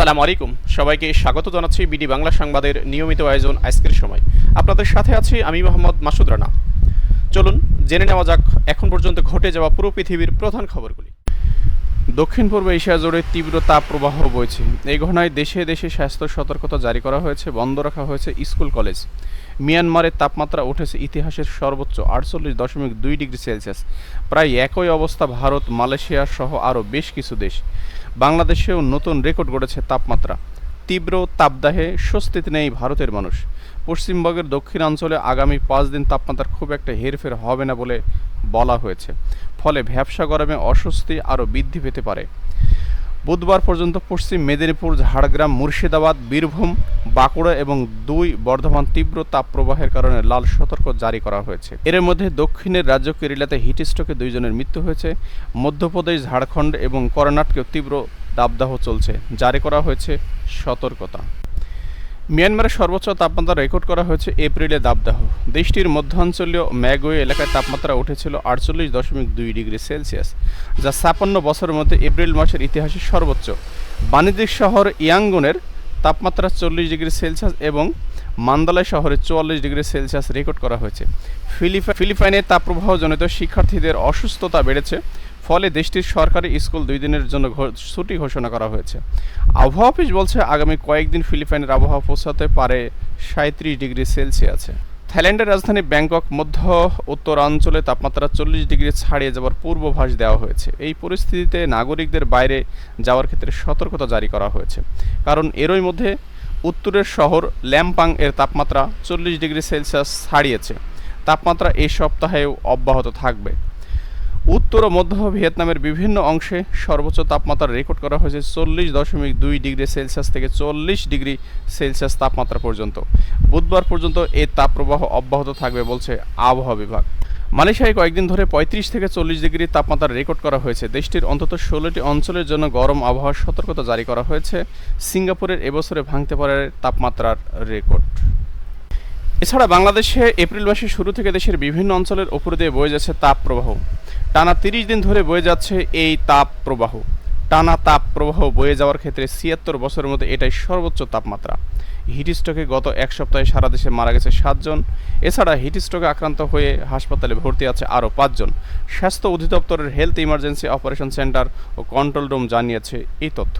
আসসালামু আলাইকুম। সবাইকে স্বাগত জানাচ্ছি বিডি বাংলা সংবাদের নিয়মিত আয়োজন আজকের সময়। আপনাদের সাথে আছি আমি মোহাম্মদ মাসুদ রানা। চলুন, জেনে নেওয়া যাক, এখন পর্যন্ত ঘটে যাওয়া পুরো পৃথিবীর প্রধান খবরগুলি। দক্ষিণ পূর্ব এশিয়া জুড়ে তীব্র তাপ প্রবাহ বইছে। এই ঘটনায় দেশে দেশে স্বাস্থ্য সতর্কতা জারি করা হয়েছে, বন্ধ রাখা হয়েছে স্কুল, কলেজ। মিয়ানমারের তাপমাত্রা উঠেছে ইতিহাসের সর্বোচ্চ আটচল্লিশ দশমিক দুই ডিগ্রি সেলসিয়াস। প্রায় একই অবস্থা ভারত, মালয়েশিয়া সহ আরও বেশ কিছু দেশ। বাংলাদেশেও নতুন রেকর্ড গড়েছে তাপমাত্রা। তীব্র তাপদাহে স্বস্তিতে নেই ভারতের মানুষ। পশ্চিমবঙ্গের দক্ষিণাঞ্চলে আগামী পাঁচ দিন তাপমাত্রার খুব একটা হেরফের হবে না বলে বলা হয়েছে। ফলে ভ্যাবসা গরমে অস্বস্তি আরও বৃদ্ধি পেতে পারে। বুধবার পর্যন্ত পশ্চিম মেদিনীপুর, ঝাড়গ্রাম, মুর্শিদাবাদ, বীরভূম, বাঁকুড়া এবং দুই বর্ধমান তীব্র তাপপ্রবাহের কারণে লাল সতর্ক জারি করা হয়েছে। এর মধ্যে দক্ষিণের রাজ্য কেরালাতে হিটস্ট্রোকে দুইজনের মৃত্যু হয়েছে। মধ্যপ্রদেশ, ঝাড়খণ্ড এবং কর্ণাটকেও তীব্র দাবদাহ চলছে। জারি করা হয়েছে সতর্কতা। মিয়ানমারের সর্বোচ্চ তাপমাত্রা রেকর্ড করা হয়েছে এপ্রিলে দাবদাহ। দেশটির মধ্যাঞ্চলীয় ম্যাগোয়ে এলাকায় তাপমাত্রা উঠেছিল আটচল্লিশ দশমিক দুই ডিগ্রি সেলসিয়াস, যা ছাপ্পান্ন বছরের মধ্যে এপ্রিল মাসের ইতিহাসে সর্বোচ্চ। বাণিজ্যিক শহর ইয়াঙ্গুনের তাপমাত্রা চল্লিশ ডিগ্রি সেলসিয়াস এবং মান্দালয় শহরে চুয়াল্লিশ ডিগ্রি সেলসিয়াস রেকর্ড করা হয়েছে। ফিলিপাই ফিলিপাইনে তাপপ্রবাহজনিত শিক্ষার্থীদের অসুস্থতা বেড়েছে। ফলে দেশটির সরকারি স্কুল দুই দিনের জন্য ছুটি ঘোষণা করা হয়েছে। আবহাওয়া অফিস বলছে, আগামী কয়েকদিন ফিলিপাইনের আবহাওয়া পৌঁছাতে পারে সাঁত্রিশ ডিগ্রি সেলসিয়াসে। থাইল্যান্ডের রাজধানী ব্যাংকক, মধ্য উত্তরাঞ্চলে তাপমাত্রা চল্লিশ ডিগ্রি ছাড়িয়ে যাওয়ার পূর্বাভাস দেওয়া হয়েছে। এই পরিস্থিতিতে নাগরিকদের বাইরে যাওয়ার ক্ষেত্রে সতর্কতা জারি করা হয়েছে। কারণ এরই মধ্যে উত্তরের শহর ল্যাম্পাং এর তাপমাত্রা চল্লিশ ডিগ্রি সেলসিয়াস ছাড়িয়েছে। তাপমাত্রা এই সপ্তাহেও অব্যাহত থাকবে। উত্তর ও মধ্য ভিয়েতনামের বিভিন্ন অংশে সর্বোচ্চ তাপমাত্রা রেকর্ড করা হয়েছে চল্লিশ দশমিক দুই ডিগ্রি সেলসিয়াস থেকে চল্লিশ ডিগ্রি সেলসিয়াস তাপমাত্রা পর্যন্ত। বুধবার পর্যন্ত এই তাপপ্রবাহ অব্যাহত থাকবে বলছে আবহাওয়া বিভাগ। মালয়েশিয়ায় কয়েকদিন ধরে পঁয়ত্রিশ থেকে চল্লিশ ডিগ্রি তাপমাত্রা রেকর্ড করা হয়েছে। দেশটির অন্তত ষোলোটি অঞ্চলের জন্য গরম আবহাওয়ার সতর্কতা জারি করা হয়েছে। সিঙ্গাপুরের এবছরে ভাঙতে পারে তাপমাত্রার রেকর্ড। এছাড়া বাংলাদেশে এপ্রিল মাসের শুরু থেকে দেশের বিভিন্ন অঞ্চলের উপর দিয়ে বয়ে যাচ্ছে তাপ প্রবাহ টানা তিরিশ দিন ধরে বয়ে যাচ্ছে এই তাপ প্রবাহ। টানা তাপ প্রবাহ বয়ে যাওয়ার ক্ষেত্রে ছিয়াত্তর বছরের মধ্যে এটাই সর্বোচ্চ তাপমাত্রা। হিটস্ট্রোকে গত এক সপ্তাহে সারা দেশে মারা গেছে সাতজন এছাড়া হিটস্ট্রোকে আক্রান্ত হয়ে হাসপাতালে ভর্তি আছে আরও পাঁচজন স্বাস্থ্য অধিদপ্তরের হেলথ ইমার্জেন্সি অপারেশন সেন্টার ও কন্ট্রোল রুম জানিয়েছে এই তথ্য।